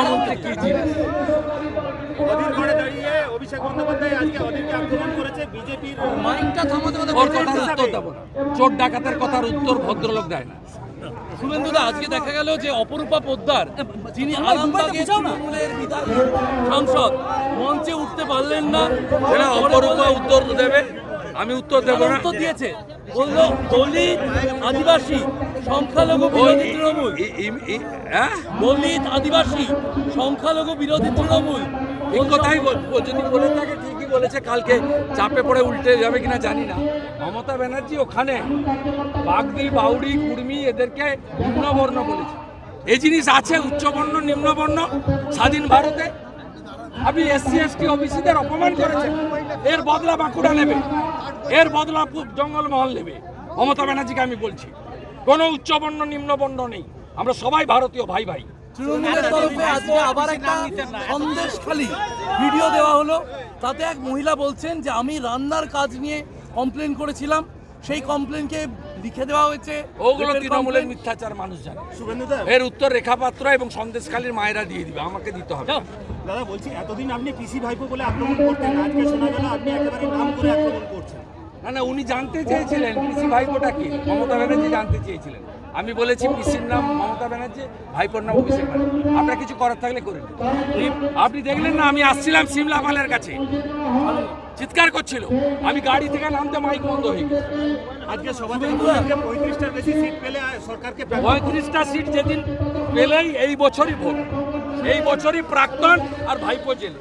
মুখ্যমন্ত্রী কি জিনিস অধীর ঘরে দাঁড়িয়ে অভিষেক বন্দ্যোপাধ্যায় আজকে অধীরকে আক্রমণ করেছে বিজেপির মাইকটা থামাতে ওর কথার উত্তর দেবো না। চোর ডাকাতের কথার উত্তর ভদ্রলোক দেয় না। শুভেন্দুদা আজকে দেখা গেল যে অপরূপা পোদ্দার যিনি আরামবাগের তৃণমূলের সাংসদ মঞ্চে উঠতে পারলেন না। অপরূপা উত্তর দেবে। আমি উত্তর দেবো না। উত্তর দিয়েছে। দলিত আদিবাসী সংখ্যালঘু বিরোধী তৃণমূল। হ্যাঁ? দলিত আদিবাসী সংখ্যালঘু বিরোধী তৃণমূল। ঠিক কথাই যদি বলে থাকে ঠিকই বলেছে কালকে চাপে পড়ে উল্টে যাবে কিনা জানি না। মমতা ব্যানার্জি ওখানে বাগদি বাউরি কুর্মি এদেরকে নিম্নবর্ণ বলেছে। এই জিনিস আছে উচ্চবর্ণ নিম্নবর্ণ স্বাধীন ভারতে। আপনি এসসি এসটি ওবিসিদের অপমান করেছেন। এর বদলা বাঁকুড়া নেবে। এর বদলা জঙ্গলমহল নেবে। মমতা ব্যানার্জিকে আমি বলছি কোনো উচ্চবর্ণ নিম্নবর্ণ নেই। আমরা সবাই ভারতীয় ভাই ভাই। তৃণমূলের তরফে আজকে আবার একটা সন্দেশ খালি ভিডিও দেওয়া হলো। তাতে এক মহিলা বলছেন যে আমি রান্নার কাজ নিয়ে কমপ্লেন করেছিলাম। সেই কমপ্লেনকে লিখে দেওয়া হয়েছে। ওগুলো তৃণমূলের মিথ্যাচার মানুষ জানে। শুভেন্দুদা এর উত্তর রেখাপাত্র এবং সন্দেশখালীর মায়েরা দিয়ে দিবে আমাকে দিতে হবে। দাদা বলছি এতদিন আপনি পিসি ভাইপো বলে আক্রমণ করতেন না। আজকে শোনা গেল আপনি একেবারে নাম করে আক্রমণ করছেন। না না উনি জানতে চেয়েছিলেন পিসি ভাইপোটা কি? মমতা ব্যানার্জি জানতে চেয়েছিলেন। আমি বলেছি পিসির নাম? মমতা ব্যানার্জি ভাইপোর নাম অভিষেক ব্যানার্জি আপনার কিছু করার থাকলে করে আপনি দেখলেন না আমি আসছিলাম সিমলা পালের কাছে। চিৎকার করছিল। আমি গাড়ি থেকে নামতে মাইক বন্ধ হয়ে গেছে। আজকে সভাতে পঁয়ত্রিশটার বেশি সিট পেলে সরকারকে পঁয়ত্রিশটা সিট যেদিন পেলেই এই বছরই ভোট। এই বছরই প্রাক্তন আর ভাইপো জেলে।